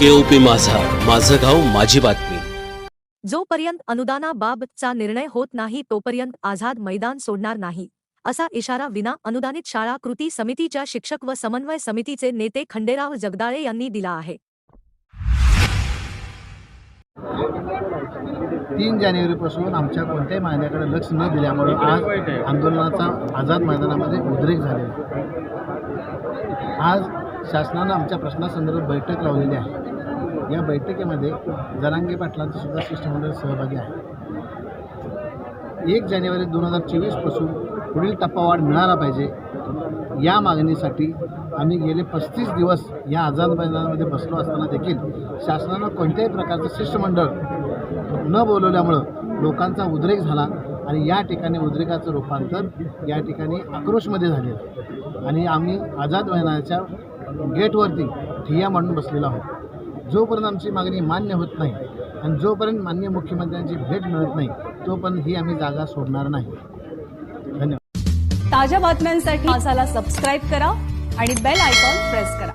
केओपी माझा. माझं गाव माझी बातमी. जोपर्यंत अनुदानाबाबतचा निर्णय होत नाही तोपर्यंत आझाद मैदान सोडणार नाही असा इशारा विना अनुदानित शाळा कृती समितीच्या शिक्षक व समन्वय समितीचे नेते खंडेराव जगदाळे यांनी दिला आहे. तीन जानेवारीपासून आमच्या कोणत्याही मागण्याकडे लक्ष न दिल्यामुळे आज आंदोलनाचा आझाद मैदानामध्ये उद्रेक झालेला. आज शासनानं आमच्या प्रश्नासंदर्भात बैठक लावलेली आहे. या बैठकीमध्ये जरांगे पाटलांचं सुद्धा शिष्टमंडळ सहभागी आहे. एक जानेवारी दोन हजार चोवीसपासून पुढील टप्पावाढ मिळाला पाहिजे. या मागणीसाठी आम्ही गेले पस्तीस दिवस या आझाद मैदानामध्ये बसलो असताना देखील शासनानं कोणत्याही प्रकारचं शिष्टमंडळ न बोलवल्यामुळं लोकांचा उद्रेक झाला आणि या ठिकाणी उद्रेकाचं रूपांतर या ठिकाणी आक्रोशमध्ये झाले आणि आम्ही आझाद मैदानाच्या गेटवरती ठिय्या मांडून बसलेला आहोत. जोपर्यंत आमची मागणी मान्य होत नाही आणि जोपर्यंत मान्य मुख्यमंत्र्यांची भेट मिळत नाही तोपर्यंत ही आम्ही जागा सोडणार नाही. धन्यवाद. ताज्या बातम्यांसाठी मासाला सबस्क्राईब करा आणि बेल आयकॉन प्रेस करा.